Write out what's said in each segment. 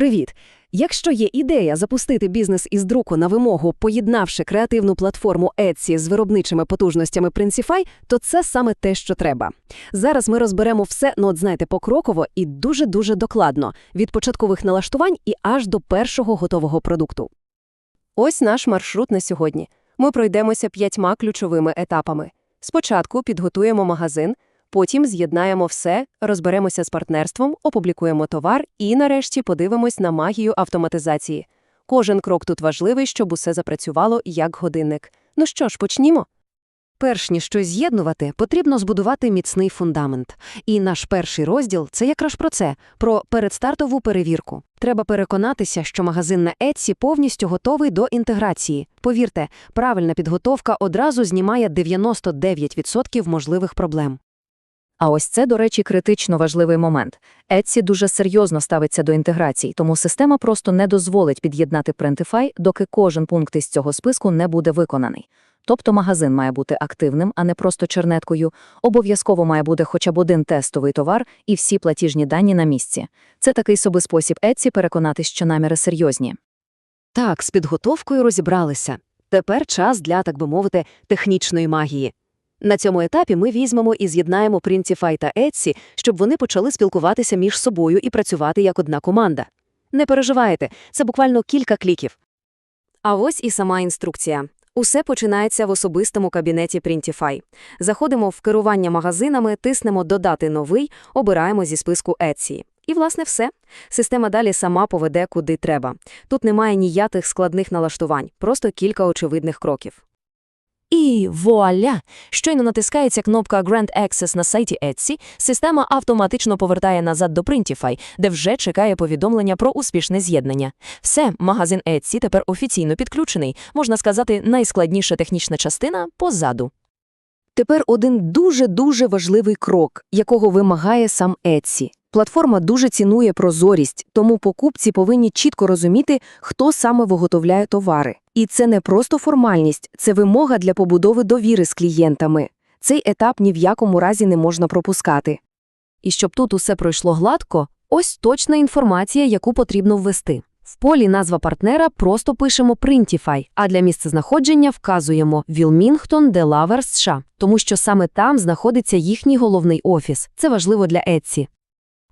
Привіт! Якщо є ідея запустити бізнес із друку на вимогу, поєднавши креативну платформу Etsy з виробничими потужностями Princify, то це саме те, що треба. Зараз ми розберемо все, ну от знаєте, покроково і дуже-дуже докладно, від початкових налаштувань і аж до першого готового продукту. Ось наш маршрут на сьогодні. Ми пройдемося п'ятьма ключовими етапами. Спочатку підготуємо магазин, потім з'єднаємо все, розберемося з партнерством, опублікуємо товар і, нарешті, подивимось на магію автоматизації. Кожен крок тут важливий, щоб усе запрацювало як годинник. Ну що ж, почнімо? Перш ніж щось з'єднувати, потрібно збудувати міцний фундамент. І наш перший розділ це якраз про це, про передстартову перевірку. Треба переконатися, що магазин на Etsy повністю готовий до інтеграції. Повірте, правильна підготовка одразу знімає 99% можливих проблем. А ось це, до речі, критично важливий момент. Etsy дуже серйозно ставиться до інтеграцій, тому система просто не дозволить під'єднати Printify, доки кожен пункт із цього списку не буде виконаний. Тобто магазин має бути активним, а не просто чернеткою. Обов'язково має бути хоча б один тестовий товар і всі платіжні дані на місці. Це такий собі спосіб Etsy переконатись, що наміри серйозні. Так, з підготовкою розібралися. Тепер час для, так би мовити, технічної магії. На цьому етапі ми візьмемо і з'єднаємо Printify та Etsy, щоб вони почали спілкуватися між собою і працювати як одна команда. Не переживайте, це буквально кілька кліків. А ось і сама інструкція. Усе починається в особистому кабінеті Printify. Заходимо в керування магазинами, тиснемо «Додати новий», обираємо зі списку Etsy. І, власне, все. Система далі сама поведе, куди треба. Тут немає ніяких складних налаштувань, просто кілька очевидних кроків. І вуаля! Щойно натискається кнопка Grant Access на сайті Etsy, система автоматично повертає назад до Printify, де вже чекає повідомлення про успішне з'єднання. Все, магазин Etsy тепер офіційно підключений, можна сказати, найскладніша технічна частина позаду. Тепер один дуже-дуже важливий крок, якого вимагає сам Etsy. Платформа дуже цінує прозорість, тому покупці повинні чітко розуміти, хто саме виготовляє товари. І це не просто формальність, це вимога для побудови довіри з клієнтами. Цей етап ні в якому разі не можна пропускати. І щоб тут усе пройшло гладко, ось точна інформація, яку потрібно ввести. В полі назва партнера просто пишемо Printify, а для місцезнаходження вказуємо Wilmington, Delaware, США, тому що саме там знаходиться їхній головний офіс. Це важливо для Etsy.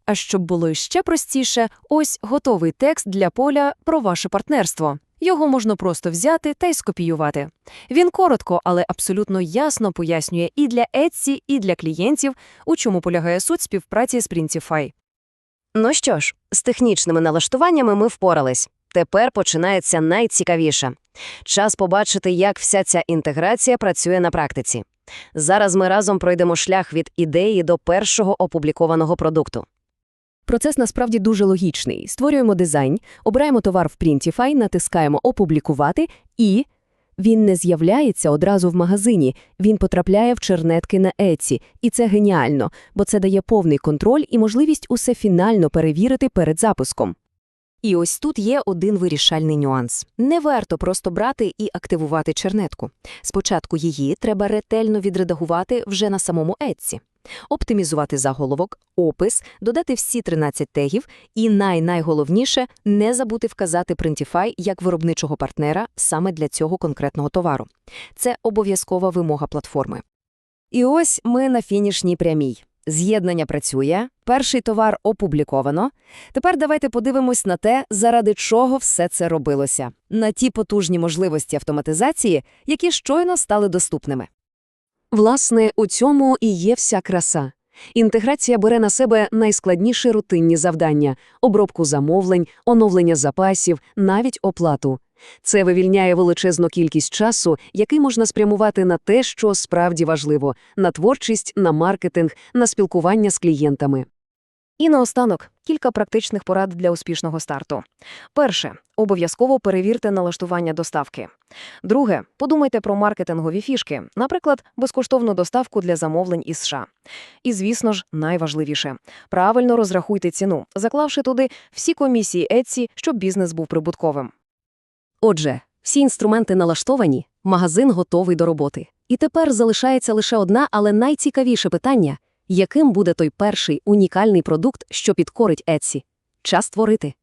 А щоб було іще простіше, ось готовий текст для поля про ваше партнерство. Його можна просто взяти та й скопіювати. Він коротко, але абсолютно ясно пояснює і для Etsy, і для клієнтів, у чому полягає суть співпраці з Printify. Ну що ж, з технічними налаштуваннями ми впорались. Тепер починається найцікавіше. Час побачити, як вся ця інтеграція працює на практиці. Зараз ми разом пройдемо шлях від ідеї до першого опублікованого продукту. Процес насправді дуже логічний. Створюємо дизайн, обираємо товар в Printify, натискаємо «Опублікувати» і він не з'являється одразу в магазині, він потрапляє в чернетки на Etsy. І це геніально, бо це дає повний контроль і можливість усе фінально перевірити перед запуском. І ось тут є один вирішальний нюанс. Не варто просто брати і активувати чернетку. Спочатку її треба ретельно відредагувати вже на самому Etsy. Оптимізувати заголовок, опис, додати всі 13 тегів і най-найголовніше – не забути вказати Printify як виробничого партнера саме для цього конкретного товару. Це обов'язкова вимога платформи. І ось ми на фінішній прямій. З'єднання працює, перший товар опубліковано. Тепер давайте подивимось на те, заради чого все це робилося, на ті потужні можливості автоматизації, які щойно стали доступними. Власне, у цьому і є вся краса. Інтеграція бере на себе найскладніші рутинні завдання – обробку замовлень, оновлення запасів, навіть оплату. Це вивільняє величезну кількість часу, який можна спрямувати на те, що справді важливо – на творчість, на маркетинг, на спілкування з клієнтами. І наостанок кілька практичних порад для успішного старту. Перше обов'язково перевірте налаштування доставки. Друге, подумайте про маркетингові фішки, наприклад, безкоштовну доставку для замовлень із США. І, звісно ж, найважливіше правильно розрахуйте ціну, заклавши туди всі комісії Etsy, щоб бізнес був прибутковим. Отже, всі інструменти налаштовані, магазин готовий до роботи. І тепер залишається лише одна, але найцікавіше питання яким буде той перший унікальний продукт, що підкорить Etsy? Час творити.